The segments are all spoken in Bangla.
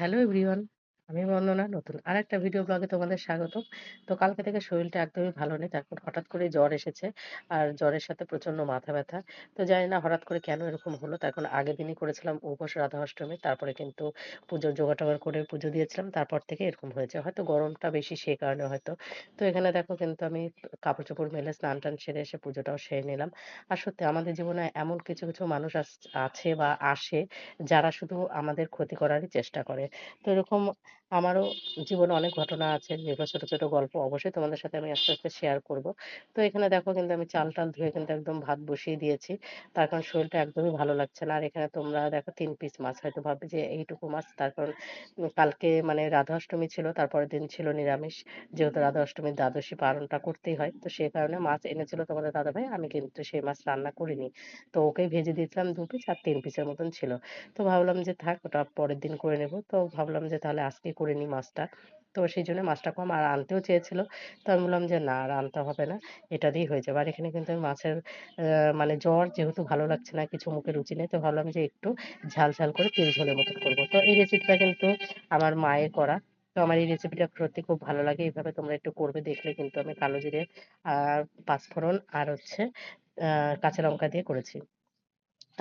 Hello everyone. আমি বন্দনা নতুন আরেকটা ভিডিও ব্লগে তোমাদের স্বাগতম। তো কালকে থেকে শরীরটা একদমই ভালো নেই। তারপর হঠাৎ করে জ্বর এসেছে। আর জ্বরের সাথে প্রচণ্ড মাথা ব্যথা। তো জানি না হঠাৎ করে কেন এরকম হলো। তখন আগের দিনই করেছিলাম উপোস রাধা অষ্টমী। তারপরে কিন্তু পুজোর জোগাড়-টোগাড় করে পুজো দিয়েছিলাম। তারপর থেকে এরকম হয়েছে। হয়তো গরমটা বেশি সে কারণে হয়তো। তো এখানে দেখো কিন্তু আমি কাপড়-চোপড় মেলে স্নান-টান সেরে এসে পুজোটাও সেরে নিলাম। আর সত্যি আমাদের জীবনে এমন কিছু, কিছু মানুষ আছে বা আসে যারা শুধু আমাদের ক্ষতি করারই চেষ্টা করে। তো এরকম আমারও জীবনে অনেক ঘটনা আছে যেগুলো ছোট, ছোট গল্প অবশ্যই তোমাদের সাথে আমি আস্তে, আস্তে শেয়ার করব। তো এখানে দেখো কিন্তু আমি চাল-টাল ধুয়ে কিন্তু একদম ভাত বসিয়ে দিয়েছি। তার কারণ শরীরটা একদমই ভালো লাগছে না। আর এখানে তোমরা দেখো ৩ পিস মাছ হয়তো ভাববে যে এইটুকু মাছ তার কারণ কালকে মানে রাধা অষ্টমী ছিল, তারপরের দিন ছিল নিরামিষ। যেহেতু রাধা অষ্টমীর দ্বাদশী পালনটা করতেই হয়। তো সে কারণে মাছ এনেছিল তোমাদের দাদাভাই। আমি কিন্তু সেই মাছ রান্না করিনি। তো ওকেই ভেজে দিয়েছিলাম দু পিস আর ৩ পিসের মতন ছিল। তো ভাবলাম যে থাক ওটা পরের দিন করে নেব। তো ভাবলাম যে তাহলে আজকেই করে নিই মাছটা। তো সেই জন্য মাছটা কম আর আনতেও চেয়েছিল। তো আমি বললাম যে, "না আর আনতে হবে না। এটা দিয়েই হয়ে যাবে।" আর এখানে কিন্তু আমি মাছের মানে জ্বর যেহেতু ভালো লাগছে না, কিছু মুখে রুচি নেই। তো ভাবলাম যে একটু ঝাল, ঝাল করে তেল ঝোলের মতন করব। তো এই রেসিপিটা কিন্তু আমার মায়ের করা। তো আমার এই রেসিপিটা সত্যি খুব ভালো লাগে। এভাবে তোমরা একটু করবে দেখলে কিন্তু আমি কালো জিরে আর পাঁচফোড়ন আর হচ্ছে কাঁচা লঙ্কা দিয়ে করেছি।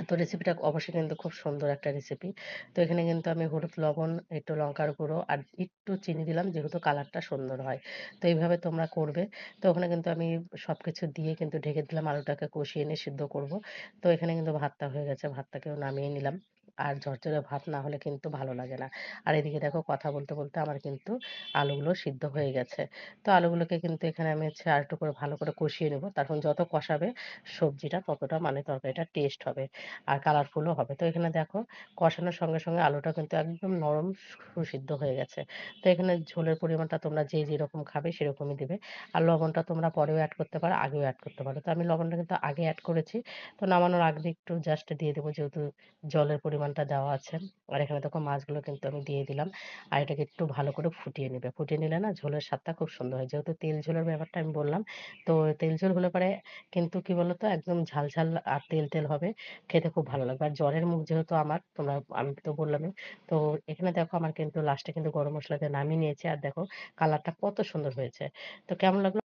তো রেসিপিটা অবশ্যই কিন্তু খুব সুন্দর একটা রেসিপি। তো এখানে কিন্তু আমি হলুদ, লবণ, একটু লঙ্কার গুঁড়ো আর একটু চিনি দিলাম যেহেতু কালারটা সুন্দর হয়। তো এইভাবে তোমরা করবে। তো ওখানে কিন্তু আমি সবকিছু দিয়ে কিন্তু ঢেকে দিলাম আলুটাকে কষিয়ে নিয়ে সিদ্ধ করব। তো এখানে কিন্তু ভাতটা হয়ে গেছে। ভাতটাকেও নামিয়ে নিলাম। আর ঝরঝরে ভাত না হলে কিন্তু ভালো লাগে না। আর এদিকে দেখো কথা বলতে, বলতে আমার কিন্তু আলুগুলো সিদ্ধ হয়ে গেছে। তো আলুগুলোকে কিন্তু এখানে আমি হচ্ছে আরেকটু করে ভালো করে কষিয়ে নেব। তখন যত কষাবে সবজিটা ততটা মানে তরকারিটা টেস্ট হবে। আর কালারফুলও হবে। তো এখানে দেখো কষানোর সঙ্গে, সঙ্গে আলুটা কিন্তু একদম নরম সুসিদ্ধ হয়ে গেছে। তো এখানে ঝোলের পরিমাণটা তোমরা যে যেরকম খাবে সেরকমই দিবে। আর লবণটা তোমরা পরেও এড করতে পারো, আগেও এড করতে পারো। তো আমি লবণটা কিন্তু আগে এড করেছি। তো নামানোর আগে একটু জাস্ট দিয়ে দেবো যেহেতু জলের পরিমাণটা দেওয়া আছে। আর এখানে দেখো মাছগুলো কিন্তু আমি দিয়ে দিলাম। আর এটাকে একটু ভালো করে ফুটিয়ে নেবে ফুটিয়ে নিলে না ঝোলের স্বাদটা খুব সুন্দর হয়। যেহেতু তেল ঝোলের ব্যাপারটা আমি বললাম। তো তেল ঝোল হলে পরে কিন্তু কি বলতো একদম ঝাল, ঝাল আর তেল, তেল হবে। খেতে খুব ভালো লাগবে। আর জ্বরের মুখ যেহেতু আমার, তোমরা আমি তো বললামই। তো এখানে দেখো আমার কিন্তু লাস্টে কিন্তু গরম দিয়ে নামিয়ে নিয়েছি। আর দেখো কালারটা কত সুন্দর হয়েছে। তো কেমন লাগল?